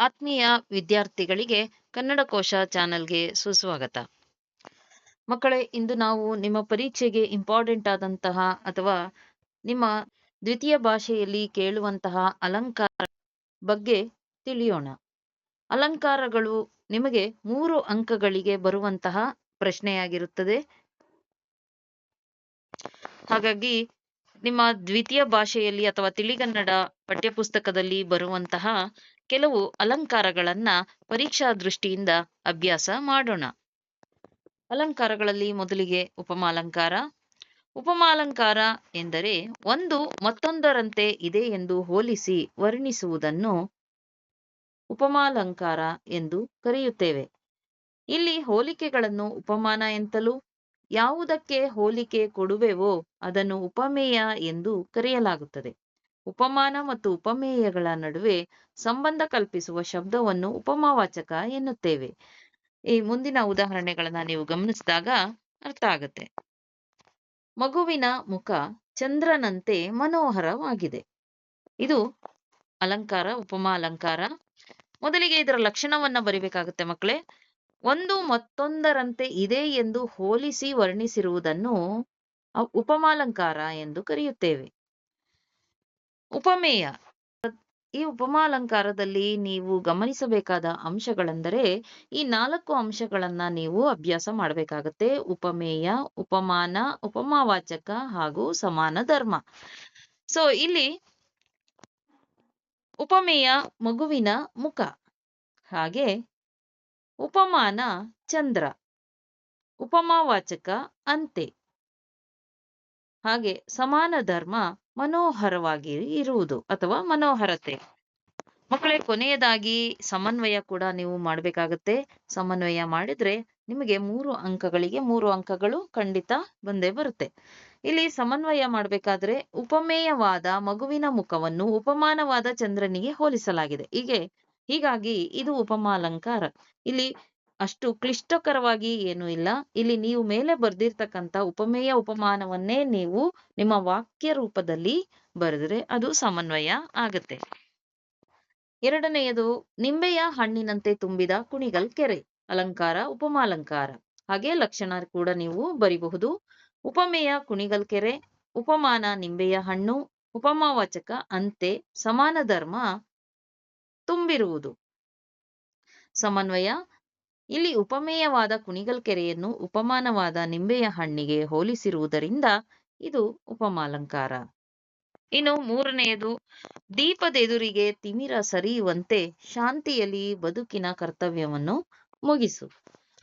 ಆತ್ಮೀಯ ವಿದ್ಯಾರ್ಥಿಗಳಿಗೆ ಕನ್ನಡ ಕೋಶ ಚಾನೆಲ್ಗೆ ಸುಸ್ವಾಗತ. ಮಕ್ಕಳೇ, ಇಂದು ನಾವು ನಿಮ್ಮ ಪರೀಕ್ಷೆಗೆ ಇಂಪಾರ್ಟೆಂಟ್ ಆದಂತಹ ಅಥವಾ ನಿಮ್ಮ ದ್ವಿತೀಯ ಭಾಷೆಯಲ್ಲಿ ಕೇಳುವಂತಹ ಅಲಂಕಾರ ಬಗ್ಗೆ ತಿಳಿಯೋಣ. ಅಲಂಕಾರಗಳು ನಿಮಗೆ ಮೂರು ಅಂಕಗಳಿಗೆ ಬರುವಂತಹ ಪ್ರಶ್ನೆಯಾಗಿರುತ್ತದೆ. ಹಾಗಾಗಿ ನಿಮ್ಮ ದ್ವಿತೀಯ ಭಾಷೆಯಲ್ಲಿ ಅಥವಾ ತಿಳಿಗನ್ನಡ ಪಠ್ಯಪುಸ್ತಕದಲ್ಲಿ ಬರುವಂತಹ ಕೆಲವು ಅಲಂಕಾರಗಳನ್ನ ಪರೀಕ್ಷಾ ದೃಷ್ಟಿಯಿಂದ ಅಭ್ಯಾಸ ಮಾಡೋಣ. ಅಲಂಕಾರಗಳಲ್ಲಿ ಮೊದಲಿಗೆ ಉಪಮಾಲಂಕಾರ. ಉಪಮಾಲಂಕಾರ ಎಂದರೆ ಒಂದು ಮತ್ತೊಂದರಂತೆ ಇದೆ ಎಂದು ಹೋಲಿಸಿ ವರ್ಣಿಸುವುದನ್ನು ಉಪಮಾಲಂಕಾರ ಎಂದು ಕರೆಯುತ್ತೇವೆ. ಇಲ್ಲಿ ಹೋಲಿಕೆಗಳನ್ನು ಉಪಮಾನ ಎಂತಲೂ ಯಾವುದಕ್ಕೆ ಹೋಲಿಕೆ ಕೊಡುವೆವೋ ಅದನ್ನು ಉಪಮೇಯ ಎಂದು ಕರೆಯಲಾಗುತ್ತದೆ. ಉಪಮಾನ ಮತ್ತು ಉಪಮೇಯಗಳ ನಡುವೆ ಸಂಬಂಧ ಕಲ್ಪಿಸುವ ಶಬ್ದವನ್ನು ಉಪಮಾವಾಚಕ ಎನ್ನುತ್ತೇವೆ. ಈ ಮುಂದಿನ ಉದಾಹರಣೆಗಳನ್ನ ನೀವು ಗಮನಿಸಿದಾಗ ಅರ್ಥ ಆಗುತ್ತೆ. ಮಗುವಿನ ಮುಖ ಚಂದ್ರನಂತೆ ಮನೋಹರವಾಗಿದೆ. ಇದು ಅಲಂಕಾರ, ಉಪಮಾ ಅಲಂಕಾರ. ಮೊದಲಿಗೆ ಇದರ ಲಕ್ಷಣವನ್ನ ಬರಿಬೇಕಾಗುತ್ತೆ ಮಕ್ಕಳೇ. ಒಂದು ಮತ್ತೊಂದರಂತೆ ಇದೆ ಎಂದು ಹೋಲಿಸಿ ವರ್ಣಿಸಿರುವುದನ್ನು ಉಪಮಾಲಂಕಾರ ಎಂದು ಕರೆಯುತ್ತೇವೆ. ಉಪಮೇಯ. ಈ ಉಪಮಾಲಂಕಾರದಲ್ಲಿ ನೀವು ಗಮನಿಸಬೇಕಾದ ಅಂಶಗಳೆಂದರೆ, ಈ ನಾಲ್ಕು ಅಂಶಗಳನ್ನ ನೀವು ಅಭ್ಯಾಸ ಮಾಡಬೇಕಾಗತ್ತೆ. ಉಪಮೇಯ, ಉಪಮಾನ, ಉಪಮಾವಾಚಕ ಹಾಗೂ ಸಮಾನ ಧರ್ಮ. ಸೊ ಇಲ್ಲಿ ಉಪಮೇಯ ಮಗುವಿನ ಮುಖ. ಹಾಗೆ ಉಪಮಾನ ಚಂದ್ರ ಉಪಮಾವಾಚಕ ಅಂತೆ. ಹಾಗೆ ಸಮಾನ ಧರ್ಮ ಮನೋಹರವಾಗಿ ಇರುವುದು ಅಥವಾ ಮನೋಹರತೆ. ಮಕ್ಕಳೇ, ಕೊನೆಯದಾಗಿ ಸಮನ್ವಯ ಕೂಡ ನೀವು ಮಾಡಬೇಕಾಗತ್ತೆ. ಸಮನ್ವಯ ಮಾಡಿದ್ರೆ ನಿಮಗೆ ಮೂರು ಅಂಕಗಳಿಗೆ ಮೂರು ಅಂಕಗಳು ಖಂಡಿತ ಬಂದೇ ಬರುತ್ತೆ. ಇಲ್ಲಿ ಸಮನ್ವಯ ಮಾಡಬೇಕಾದ್ರೆ ಉಪಮೇಯವಾದ ಮಗುವಿನ ಮುಖವನ್ನು ಉಪಮಾನವಾದ ಚಂದ್ರನಿಗೆ ಹೋಲಿಸಲಾಗಿದೆ. ಹೀಗೆ ಹೀಗಾಗಿ ಇದು ಉಪಮಾಲಂಕಾರ. ಇಲ್ಲಿ ಅಷ್ಟು ಕ್ಲಿಷ್ಟಕರವಾಗಿ ಏನು ಇಲ್ಲ. ಇಲ್ಲಿ ನೀವು ಮೇಲೆ ಬರ್ದಿರ್ತಕ್ಕಂಥ ಉಪಮೇಯ ಉಪಮಾನವನ್ನೇ ನೀವು ನಿಮ್ಮ ವಾಕ್ಯ ರೂಪದಲ್ಲಿ ಬರೆದ್ರೆ ಅದು ಸಮನ್ವಯ ಆಗತ್ತೆ. ಎರಡನೆಯದು, ನಿಂಬೆಯ ಹಣ್ಣಿನಂತೆ ತುಂಬಿದ ಕುಣಿಗಲ್ ಕೆರೆ, ಅಲಂಕಾರ, ಉಪಮಾಲಂಕಾರ. ಹಾಗೆ ಲಕ್ಷಣ ಕೂಡ ನೀವು ಬರಿಬಹುದು. ಉಪಮೇಯ ಕುಣಿಗಲ್ ಕೆರೆ, ಉಪಮಾನ ನಿಂಬೆಯ ಹಣ್ಣು, ಉಪಮಾವಾಚಕ ಅಂತೆ ಸಮಾನ ಧರ್ಮ ತುಂಬಿರುವುದು. ಸಮನ್ವಯ. ಇಲ್ಲಿ ಉಪಮೇಯವಾದ ಕುಣಿಗಲ್ ಕೆರೆಯನ್ನು ಉಪಮಾನವಾದ ನಿಂಬೆಯ ಹಣ್ಣಿಗೆ ಹೋಲಿಸಿರುವುದರಿಂದ ಇದು ಉಪಮಾಲಂಕಾರ. ಇನ್ನು ಮೂರನೆಯದು, ದೀಪದೆದುರಿಗೆ ತಿಮಿರ ಸರಿಯುವಂತೆ ಶಾಂತಿಯಲ್ಲಿ ಬದುಕಿನ ಕರ್ತವ್ಯವನ್ನು ಮುಗಿಸು.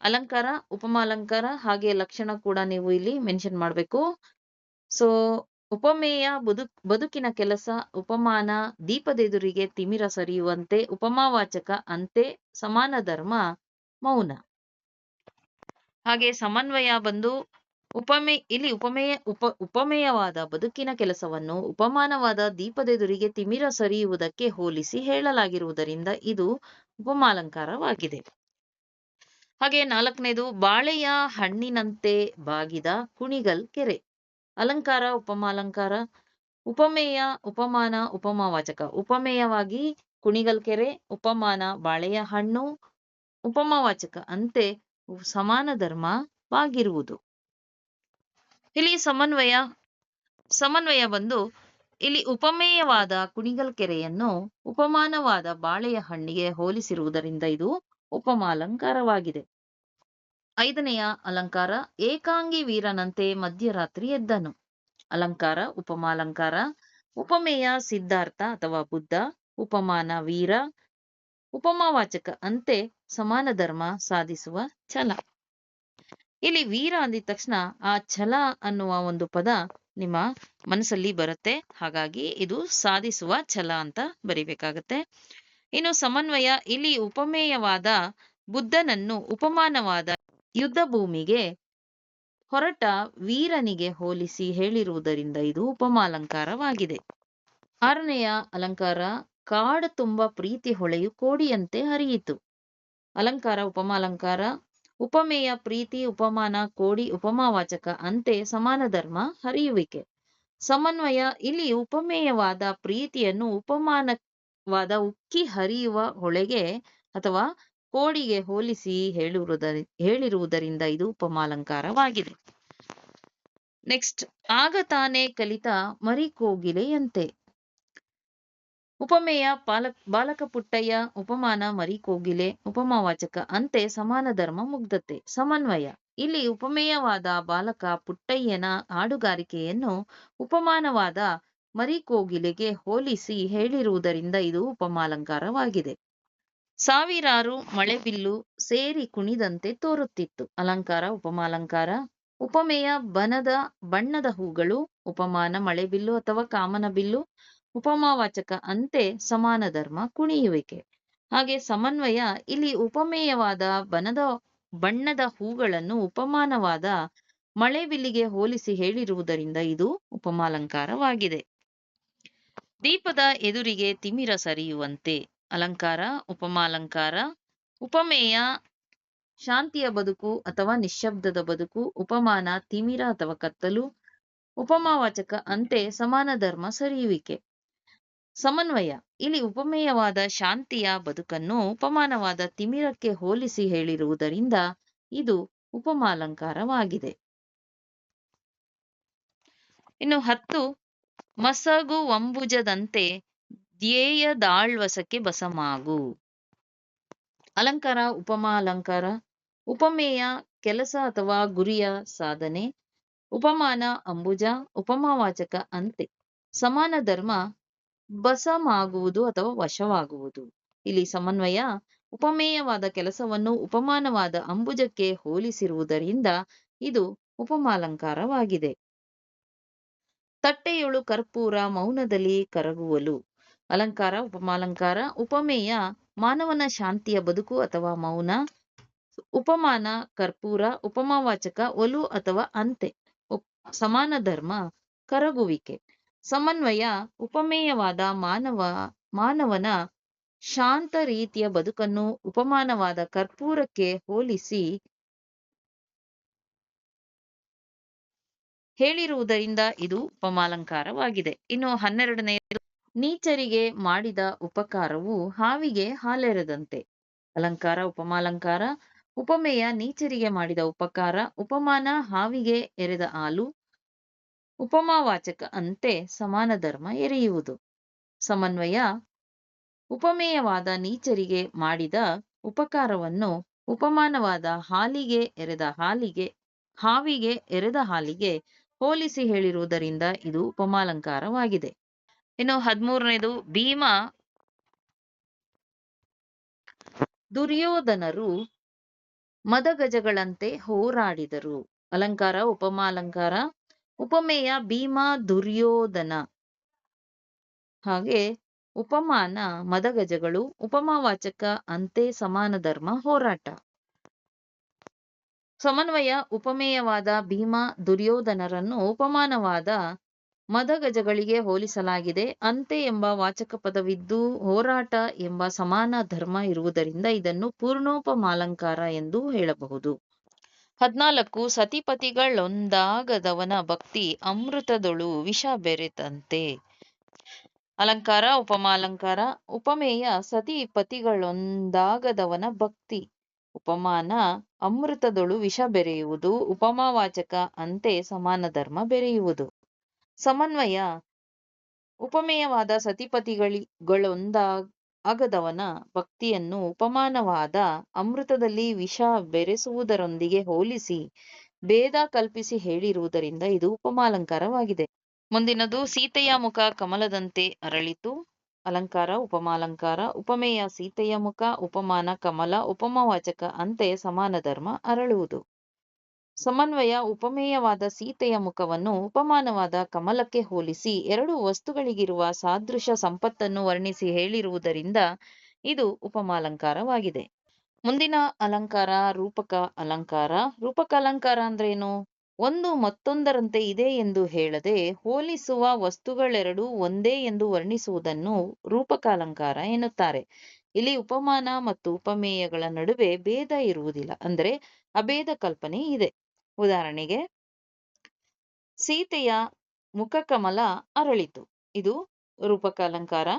ಅಲಂಕಾರ, ಉಪಮಾಲಂಕಾರ, ಹಾಗೆ ಲಕ್ಷಣ ಕೂಡ ನೀವು ಇಲ್ಲಿ ಮೆನ್ಷನ್ ಮಾಡಬೇಕು. ಸೊ ಉಪಮೇಯ ಬದು, ಬದುಕಿನ ಕೆಲಸ, ಉಪಮಾನ ದೀಪದೆದುರಿಗೆ ತಿಮಿರ ಸರಿಯುವಂತೆ, ಉಪಮಾವಾಚಕ ಅಂತೆ ಸಮಾನ ಧರ್ಮ, ಮೌನ. ಹಾಗೆ ಸಮನ್ವಯ ಬಂದು ಉಪಮೇ, ಇಲ್ಲಿ ಉಪಮೇಯ, ಉಪ, ಉಪಮೇಯವಾದ ಬದುಕಿನ ಕೆಲಸವನ್ನು ಉಪಮಾನವಾದ ದೀಪದೆದುರಿಗೆ ತಿಮಿರ ಸರಿಯುವುದಕ್ಕೆ ಹೋಲಿಸಿ ಹೇಳಲಾಗಿರುವುದರಿಂದ ಇದು ಉಪಮಾಲಂಕಾರವಾಗಿದೆ. ಹಾಗೆ ನಾಲ್ಕನೇದು, ಬಾಳೆಯ ಹಣ್ಣಿನಂತೆ ಬಾಗಿದ ಕುಣಿಗಲ್ ಕೆರೆ. ಅಲಂಕಾರ ಉಪಮಾಲಂಕಾರ ಉಪಮೇಯ, ಉಪಮಾನ ಉಪಮಾವಾಚಕ ಉಪಮೇಯವಾಗಿ ಕುಣಿಗಲ್ ಕೆರೆ, ಉಪಮಾನ ಬಾಳೆಯ ಹಣ್ಣು ಉಪಮಾವಾಚಕ ಅಂತೆ ಸಮಾನ ಧರ್ಮವಾಗಿರುವುದು ಇಲ್ಲಿ ಸಮನ್ವಯ ಸಮನ್ವಯ ಬಂದು ಇಲ್ಲಿ ಉಪಮೇಯವಾದ ಕುಣಿಗಲ್ ಕೆರೆಯನ್ನು ಉಪಮಾನವಾದ ಬಾಳೆಯ ಹಣ್ಣಿಗೆ ಹೋಲಿಸಿರುವುದರಿಂದ ಇದು ಉಪಮಾಲಂಕಾರವಾಗಿದೆ ಐದನೆಯ ಅಲಂಕಾರ, ಏಕಾಂಗಿ ವೀರನಂತೆ ಮಧ್ಯರಾತ್ರಿ ಎದ್ದನು. ಅಲಂಕಾರ, ಉಪಮಾಲಂಕಾರ, ಉಪಮೇಯ, ಸಿದ್ಧಾರ್ಥ ಅಥವಾ ಬುದ್ಧ, ಉಪಮಾನ, ವೀರ, ಉಪಮಾವಾಚಕ ಅಂತೆ ಸಮಾನ ಧರ್ಮ ಸಾಧಿಸುವ ಛಲ. ಇಲ್ಲಿ ವೀರ ಅಂದಿದ ತಕ್ಷಣ ಆ ಛಲ ಅನ್ನುವ ಒಂದು ಪದ ನಿಮ್ಮ ಮನಸ್ಸಲ್ಲಿ ಬರುತ್ತೆ. ಹಾಗಾಗಿ ಇದು ಸಾಧಿಸುವ ಛಲ ಅಂತ ಬರಿಬೇಕಾಗತ್ತೆ. ಇನ್ನು ಸಮನ್ವಯ, ಇಲ್ಲಿ ಉಪಮೇಯವಾದ ಬುದ್ಧನನ್ನು ಉಪಮಾನವಾದ ಯುದ್ಧ ಭೂಮಿಗೆ ಹೊರಟ ವೀರನಿಗೆ ಹೋಲಿಸಿ ಹೇಳಿರುವುದರಿಂದ ಇದು ಉಪಮಾಲಂಕಾರವಾಗಿದೆ. ಆರನೆಯ ಅಲಂಕಾರ, ಕಾಡ ತುಂಬ ಪ್ರೀತಿ ಹೊಳೆಯು ಕೋಡಿಯಂತೆ ಹರಿಯಿತು. ಅಲಂಕಾರ, ಉಪಮಾಲಂಕಾರ, ಉಪಮೇಯ, ಪ್ರೀತಿ, ಉಪಮಾನ, ಕೋಡಿ, ಉಪಮಾವಾಚಕ, ಅಂತೆ ಸಮಾನ ಧರ್ಮ ಹರಿಯುವಿಕೆ. ಸಮನ್ವಯ ಇಲ್ಲಿ ಉಪಮೇಯವಾದ ಪ್ರೀತಿಯನ್ನು ಉಪಮಾನವಾದ ಉಕ್ಕಿ ಹರಿಯುವ ಹೊಳೆಗೆ ಅಥವಾ ಕೋಡಿಗೆ ಹೋಲಿಸಿ ಹೇಳಿರುವುದರಿ ಹೇಳಿರುವುದರಿಂದ ಇದು ಉಪಮಾಲಂಕಾರವಾಗಿದೆ. ನೆಕ್ಸ್ಟ್ ಆಗ ತಾನೇ ಕಲಿತ ಮರಿಕೋಗಿಲೆಯಂತೆ. ಉಪಮೇಯ, ಪಾಲಕ್ ಬಾಲಕ ಪುಟ್ಟಯ್ಯ ಉಪಮಾನ, ಮರಿಕೋಗಿಲೆ, ಉಪಮಾವಾಚಕ, ಅಂತೆ ಸಮಾನ ಧರ್ಮ ಮುಗ್ಧತೆ, ಸಮನ್ವಯ. ಇಲ್ಲಿ ಉಪಮೇಯವಾದ ಬಾಲಕ ಪುಟ್ಟಯ್ಯನ ಹಾಡುಗಾರಿಕೆಯನ್ನು ಉಪಮಾನವಾದ ಮರಿಕೋಗಿಲೆಗೆ ಹೋಲಿಸಿ ಹೇಳಿರುವುದರಿಂದ ಇದು ಉಪಮಾಲಂಕಾರವಾಗಿದೆ. ಸಾವಿರಾರು ಮಳೆಬಿಲ್ಲು ಸೇರಿ ಕುಣಿದಂತೆ ತೋರುತ್ತಿತ್ತು. ಅಲಂಕಾರ, ಉಪಮಾಲಂಕಾರ, ಉಪಮೇಯ, ಬನದ, ಬಣ್ಣದ ಹೂಗಳು, ಉಪಮಾನ ಮಳೆಬಿಲ್ಲು ಅಥವಾ ಕಾಮನಬಿಲ್ಲು ಉಪಮಾವಾಚಕ ಅಂತೆ ಸಮಾನ ಧರ್ಮ ಕುಣಿಯುವಿಕೆ. ಹಾಗೆ ಸಮನ್ವಯ, ಇಲ್ಲಿ ಉಪಮೇಯವಾದ ಬನದ, ಬಣ್ಣದ ಹೂಗಳನ್ನು ಉಪಮಾನವಾದ ಮಳೆಬಿಲ್ಲಿಗೆ ಹೋಲಿಸಿ ಹೇಳಿರುವುದರಿಂದ ಇದು ಉಪಮಾಲಂಕಾರವಾಗಿದೆ. ದೀಪದ ಎದುರಿಗೆ ತಿಮಿರ ಸರಿಯುವಂತೆ ಅಲಂಕಾರ, ಉಪಮಾಲಂಕಾರ, ಉಪಮೇಯ, ಶಾಂತಿಯ ಬದುಕು ಅಥವಾ ನಿಶ್ಶಬ್ದದ ಬದುಕು, ಉಪಮಾನ, ತಿಮಿರ ಅಥವಾ ಕತ್ತಲು, ಉಪಮಾವಾಚಕ ಅಂತೆ ಸಮಾನ ಧರ್ಮ ಸರಿಯುವಿಕೆ. ಸಮನ್ವಯ. ಇಲ್ಲಿ ಉಪಮೇಯವಾದ ಶಾಂತಿಯ ಬದುಕನ್ನು ಉಪಮಾನವಾದ ತಿಮಿರಕ್ಕೆ ಹೋಲಿಸಿ ಹೇಳಿರುವುದರಿಂದ ಇದು ಉಪಮಾಲಂಕಾರವಾಗಿದೆ. ಇನ್ನು ಹತ್ತು, ಮಸಗು ವಂಬುಜದಂತೆ ಧ್ಯೇಯದಾಳ್ವಸಕ್ಕೆ ಬಸಮಾಗು. ಅಲಂಕಾರ ಉಪಮಾಲಂಕಾರ ಉಪಮೇಯ, ಕೆಲಸ ಅಥವಾ ಗುರಿಯ ಸಾಧನೆ, ಉಪಮಾನ, ಅಂಬುಜ, ಉಪಮಾವಾಚಕ, ಅಂತೆ. ಸಮಾನ ಧರ್ಮ ಬಸಮಾಗುವುದು ಅಥವಾ ವಶವಾಗುವುದು. ಇಲ್ಲಿ ಸಮನ್ವಯ, ಉಪಮೇಯವಾದ ಕೆಲಸವನ್ನು ಉಪಮಾನವಾದ ಅಂಬುಜಕ್ಕೆ ಹೋಲಿಸಿರುವುದರಿಂದ ಇದು ಉಪಮಾಲಂಕಾರವಾಗಿದೆ. ತಟ್ಟೆಯೊಳು ಕರ್ಪೂರ ಮೌನದಲ್ಲಿ ಕರಗುವಲು. ಅಲಂಕಾರ, ಉಪಮಾಲಂಕಾರ, ಉಪಮೇಯ, ಮಾನವನ ಶಾಂತಿಯ ಬದುಕು ಅಥವಾ ಮೌನ, ಉಪಮಾನ, ಕರ್ಪೂರ, ಉಪಮಾವಾಚಕ, ಒಲು ಅಥವಾ ಅಂತೆ ಸಮಾನ ಧರ್ಮ, ಕರಗುವಿಕೆ, ಸಮನ್ವಯ, ಉಪಮೇಯವಾದ ಮಾನವ, ಮಾನವನ ಶಾಂತ ರೀತಿಯ ಬದುಕನ್ನು ಉಪಮಾನವಾದ ಕರ್ಪೂರಕ್ಕೆ ಹೋಲಿಸಿ ಹೇಳಿರುವುದರಿಂದ ಇದು ಉಪಮಾಲಂಕಾರವಾಗಿದೆ. ಇನ್ನು ಹನ್ನೆರಡನೆಯದು ನೀಚರಿಗೆ ಮಾಡಿದ ಉಪಕಾರವು ಹಾವಿಗೆ ಹಾಲೆರೆದಂತೆ. ಅಲಂಕಾರ, ಉಪಮಾಲಂಕಾರ, ಉಪಮೇಯ, ನೀಚರಿಗೆ ಮಾಡಿದ ಉಪಕಾರ, ಉಪಮಾನ, ಹಾವಿಗೆ ಎರೆದ ಹಾಲು, ಉಪಮಾವಾಚಕ ಅಂತೆ ಸಮಾನ ಧರ್ಮ ಎರೆಯುವುದು. ಸಮನ್ವಯ, ಉಪಮೇಯವಾದ ನೀಚರಿಗೆ ಮಾಡಿದ ಉಪಕಾರವನ್ನು ಉಪಮಾನವಾದ ಹಾಲಿಗೆ ಎರೆದ ಹಾಲಿಗೆ, ಹಾವಿಗೆ ಎರೆದ ಹಾಲಿಗೆ ಹೋಲಿಸಿ ಹೇಳಿರುವುದರಿಂದ ಇದು ಉಪಮಾಲಂಕಾರವಾಗಿದೆ. ಇನ್ನು ಹದಿಮೂರನೇದು ಭೀಮ. ದುರ್ಯೋಧನರು ಮದಗಜಗಳಂತೆ ಹೋರಾಡಿದರು. ಅಲಂಕಾರ, ಉಪಮಾಲಂಕಾರ, ಉಪಮೇಯ, ಭೀಮ, ದುರ್ಯೋಧನ. ಹಾಗೆ ಉಪಮಾನ, ಮದಗಜಗಳು, ಉಪಮಾವಾಚಕ, ಅಂತೆ ಸಮಾನ ಧರ್ಮ, ಹೋರಾಟ. ಸಮನ್ವಯ, ಉಪಮೇಯವಾದ ಭೀಮ, ದುರ್ಯೋಧನರನ್ನು ಉಪಮಾನವಾದ ಮದಗಜಗಳಿಗೆ ಹೋಲಿಸಲಾಗಿದೆ. ಅಂತೆ ಎಂಬ ವಾಚಕ ಪದವಿದ್ದು ಹೋರಾಟ ಎಂಬ ಸಮಾನ ಧರ್ಮ ಇರುವುದರಿಂದ ಇದನ್ನು ಪೂರ್ಣೋಪಮಾಲಂಕಾರ ಎಂದು ಹೇಳಬಹುದು. ಹದ್ನಾಲ್ಕು, ಸತಿಪತಿಗಳೊಂದಾಗದವನ ಭಕ್ತಿ ಅಮೃತದೊಳು ವಿಷ ಬೆರೆತಂತೆ. ಅಲಂಕಾರ, ಉಪಮಾಲಂಕಾರ, ಉಪಮೇಯ, ಸತಿಪತಿಗಳೊಂದಾಗದವನ ಭಕ್ತಿ. ಉಪಮಾನ, ಅಮೃತದೊಳು ವಿಷ ಬೆರೆಯುವುದು. ಉಪಮಾವಾಚಕ ಅಂತೆ ಸಮಾನ ಧರ್ಮ ಬೆರೆಯುವುದು. ಸಮನ್ವಯ, ಉಪಮೇಯವಾದ ಸತಿಪತಿಗಳಿಗಳೊಂದಾಗದವನ ಭಕ್ತಿಯನ್ನು ಉಪಮಾನವಾದ ಅಮೃತದಲ್ಲಿ ವಿಷ ಬೆರೆಸುವುದರೊಂದಿಗೆ ಹೋಲಿಸಿ ಭೇದ ಕಲ್ಪಿಸಿ ಹೇಳಿರುವುದರಿಂದ ಇದು ಉಪಮಾಲಂಕಾರವಾಗಿದೆ. ಮುಂದಿನದು, ಸೀತೆಯ ಮುಖ ಕಮಲದಂತೆ ಅರಳಿತು. ಅಲಂಕಾರ, ಉಪಮಾಲಂಕಾರ, ಉಪಮೇಯ, ಸೀತೆಯ ಮುಖ, ಉಪಮಾನ, ಕಮಲ, ಉಪಮವಾಚಕ ಅಂತೆ ಸಮಾನ ಧರ್ಮ ಅರಳುವುದು. ಸಮನ್ವಯ, ಉಪಮೇಯವಾದ ಸೀತೆಯ ಮುಖವನ್ನು ಉಪಮಾನವಾದ ಕಮಲಕ್ಕೆ ಹೋಲಿಸಿ ಎರಡು ವಸ್ತುಗಳಿಗಿರುವ ಸಾದೃಶ ಸಂಪತ್ತನ್ನು ವರ್ಣಿಸಿ ಹೇಳಿರುವುದರಿಂದ ಇದು ಉಪಮಾಲಂಕಾರವಾಗಿದೆ. ಮುಂದಿನ ಅಲಂಕಾರ ರೂಪಕ ಅಲಂಕಾರ. ರೂಪಕ ಅಲಂಕಾರ ಅಂದ್ರೇನು? ಒಂದು ಮತ್ತೊಂದರಂತೆ ಇದೆ ಎಂದು ಹೇಳದೆ ಹೋಲಿಸುವ ವಸ್ತುಗಳೆರಡು ಒಂದೇ ಎಂದು ವರ್ಣಿಸುವುದನ್ನು ರೂಪಕ ಅಲಂಕಾರ ಎನ್ನುತ್ತಾರೆ. ಇಲ್ಲಿ ಉಪಮಾನ ಮತ್ತು ಉಪಮೇಯಗಳ ನಡುವೆ ಭೇದ ಇರುವುದಿಲ್ಲ. ಅಂದರೆ ಅಭೇದ ಕಲ್ಪನೆ ಇದೆ. ಉದಾಹರಣೆಗೆ, ಸೀತೆಯ ಮುಖಕಮಲ ಅರಳಿತು. ಇದು ರೂಪಕ ಅಲಂಕಾರ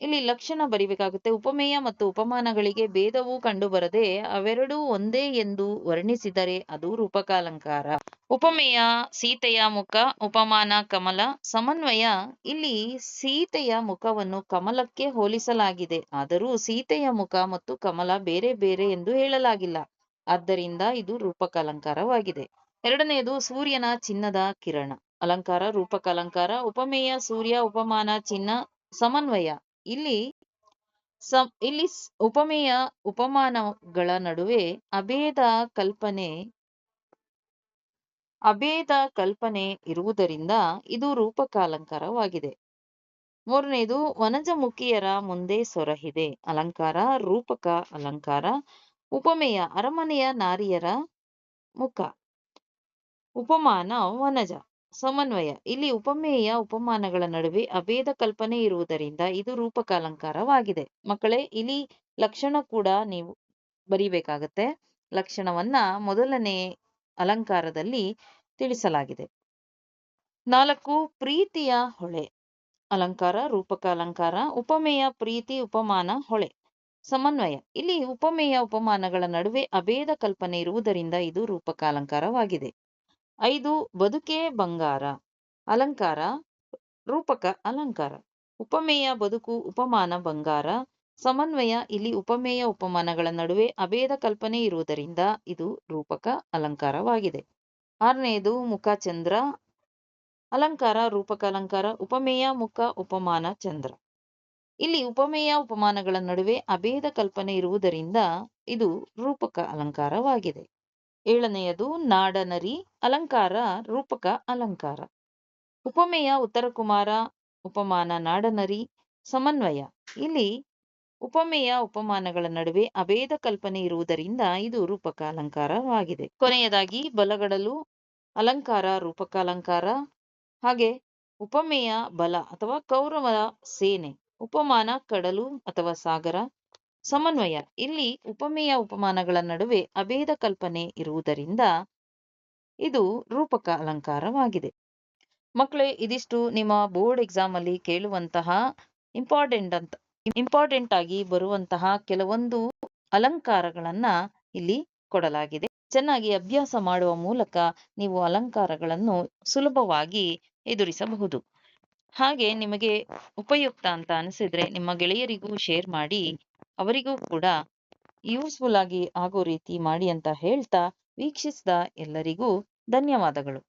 ಇಲ್ಲಿ ಲಕ್ಷಣ ಬರಿಬೇಕಾಗುತ್ತೆ. ಉಪಮೇಯ ಮತ್ತು ಉಪಮಾನಗಳಿಗೆ ಭೇದವು ಕಂಡುಬರದೆ ಅವೆರಡೂ ಒಂದೇ ಎಂದು ವರ್ಣಿಸಿದರೆ ಅದು ರೂಪಕಾಲಂಕಾರ. ಉಪಮೇಯ, ಸೀತೆಯ ಮುಖ, ಉಪಮಾನ, ಕಮಲ, ಸಮನ್ವಯ ಇಲ್ಲಿ ಸೀತೆಯ ಮುಖವನ್ನು ಕಮಲಕ್ಕೆ ಹೋಲಿಸಲಾಗಿದೆ. ಆದರೂ ಸೀತೆಯ ಮುಖ ಮತ್ತು ಕಮಲ ಬೇರೆ ಬೇರೆ ಎಂದು ಹೇಳಲಾಗಿಲ್ಲ. ಆದ್ದರಿಂದ ಇದು ರೂಪಕಾಲಂಕಾರವಾಗಿದೆ. ಎರಡನೆಯದು ಸೂರ್ಯನ ಚಿನ್ನದ ಕಿರಣ. ಅಲಂಕಾರ, ರೂಪಕ ಅಲಂಕಾರ, ಉಪಮೇಯ, ಸೂರ್ಯ, ಉಪಮಾನ, ಚಿನ್ನ, ಸಮನ್ವಯ. ಇಲ್ಲಿ ಸ, ಇಲ್ಲಿ ಉಪಮೇಯ, ಉಪಮಾನಗಳ ನಡುವೆ ಅಭೇದ ಕಲ್ಪನೆ ಅಭೇದ ಕಲ್ಪನೆ ಇರುವುದರಿಂದ ಇದು ರೂಪಕ ಅಲಂಕಾರವಾಗಿದೆ. ಮೂರನೆಯದು ವನಜಮುಖಿಯರ ಮುಂದೆ ಸೊರಹಿದೆ. ಅಲಂಕಾರ, ರೂಪಕ ಅಲಂಕಾರ, ಉಪಮೇಯ, ಅರಮನೆಯ ನಾರಿಯರ ಮುಖ. ಉಪಮಾನ, ವನಜ, ಸಮನ್ವಯ. ಇಲ್ಲಿ ಉಪಮೇಯ ಉಪಮಾನಗಳ ನಡುವೆ ಅಭೇದ ಕಲ್ಪನೆ ಇರುವುದರಿಂದ ಇದು ರೂಪಕಾಲಂಕಾರವಾಗಿದೆ. ಮಕ್ಕಳೇ ಇಲ್ಲಿ ಲಕ್ಷಣ ಕೂಡ ನೀವು ಬರಿಬೇಕಾಗತ್ತೆ. ಲಕ್ಷಣವನ್ನ ಮೊದಲನೇ ಅಲಂಕಾರದಲ್ಲಿ ತಿಳಿಸಲಾಗಿದೆ. ನಾಲ್ಕು, ಪ್ರೀತಿಯ ಹೊಳೆ. ಅಲಂಕಾರ ರೂಪಕ ಅಲಂಕಾರ ಉಪಮೇಯ, ಪ್ರೀತಿ, ಉಪಮಾನ, ಹೊಳೆ. ಸಮನ್ವಯ. ಇಲ್ಲಿ ಉಪಮೇಯ ಉಪಮಾನಗಳ ನಡುವೆ ಅಭೇದ ಕಲ್ಪನೆ ಇರುವುದರಿಂದ ಇದು ರೂಪಕ ಅಲಂಕಾರವಾಗಿದೆ ಐದು ಬದುಕೇ ಬಂಗಾರ, ಅಲಂಕಾರ, ರೂಪಕ ಅಲಂಕಾರ. ಉಪಮೇಯ, ಬದುಕು, ಉಪಮಾನ, ಬಂಗಾರ. ಸಮನ್ವಯ, ಇಲ್ಲಿ ಉಪಮೇಯ, ಉಪಮಾನಗಳ ನಡುವೆ ಅಭೇದ ಕಲ್ಪನೆ ಇರುವುದರಿಂದ ಇದು ರೂಪಕ ಅಲಂಕಾರವಾಗಿದೆ. ಆರನೆಯದು ಮುಖ ಚಂದ್ರ. ಅಲಂಕಾರ, ರೂಪಕ ಅಲಂಕಾರ, ಉಪಮೇಯ, ಮುಖ, ಉಪಮಾನ, ಚಂದ್ರ. ಇಲ್ಲಿ ಉಪಮೇಯ, ಉಪಮಾನಗಳ ನಡುವೆ ಅಭೇದ ಕಲ್ಪನೆ ಇರುವುದರಿಂದ ಇದು ರೂಪಕ ಅಲಂಕಾರವಾಗಿದೆ. ಏಳನೆಯದು ನಾಡನರಿ, ಅಲಂಕಾರ, ರೂಪಕ, ಅಲಂಕಾರ. ಉಪಮೇಯ, ಉತ್ತರಕುಮಾರ, ಉಪಮಾನ, ನಾಡನರಿ, ಸಮನ್ವಯ. ಇಲ್ಲಿ ಉಪಮೇಯ, ಉಪಮಾನಗಳ ನಡುವೆ ಅಭೇದ ಕಲ್ಪನೆ ಇರುವುದರಿಂದ ಇದು ರೂಪಕ ಅಲಂಕಾರವಾಗಿದೆ. ಕೊನೆಯದಾಗಿ ಬಲಗಡಲು ಅಲಂಕಾರ, ರೂಪಕ ಅಲಂಕಾರ. ಹಾಗೆ ಉಪಮೇಯ, ಬಲ ಅಥವಾ ಕೌರವ ಸೇನೆ, ಉಪಮಾನ, ಕಡಲು ಅಥವಾ ಸಾಗರ ಸಮನ್ವಯ. ಇಲ್ಲಿ ಉಪಮೇಯ ಉಪಮಾನಗಳ ನಡುವೆ ಅಭೇದ ಕಲ್ಪನೆ ಇರುವುದರಿಂದ ಇದು ರೂಪಕ ಅಲಂಕಾರವಾಗಿದೆ. ಮಕ್ಕಳೇ, ಇದಿಷ್ಟು ನಿಮ್ಮ ಬೋರ್ಡ್ ಎಕ್ಸಾಮ್ ಅಲ್ಲಿ ಕೇಳುವಂತಹ ಇಂಪಾರ್ಟೆಂಟ್ ಅಂತ, ಇಂಪಾರ್ಟೆಂಟ್ ಆಗಿ ಬರುವಂತಹ ಕೆಲವೊಂದು ಅಲಂಕಾರಗಳನ್ನ ಇಲ್ಲಿ ಕೊಡಲಾಗಿದೆ. ಚೆನ್ನಾಗಿ ಅಭ್ಯಾಸ ಮಾಡುವ ಮೂಲಕ ನೀವು ಅಲಂಕಾರಗಳನ್ನು ಸುಲಭವಾಗಿ ಎದುರಿಸಬಹುದು. ಹಾಗೆ ನಿಮಗೆ ಉಪಯುಕ್ತ ಅಂತ ಅನಿಸಿದ್ರೆ ನಿಮ್ಮ ಗೆಳೆಯರಿಗೂ ಶೇರ್ ಮಾಡಿ ಅವರಿಗೂ ಕೂಡ ಯೂಸ್ಫುಲ್ ಆಗಿ ಆಗೋ ರೀತಿ ಮಾಡಿ ಅಂತ ಹೇಳ್ತಾ ವೀಕ್ಷಿಸಿದ ಎಲ್ಲರಿಗೂ ಧನ್ಯವಾದಗಳು.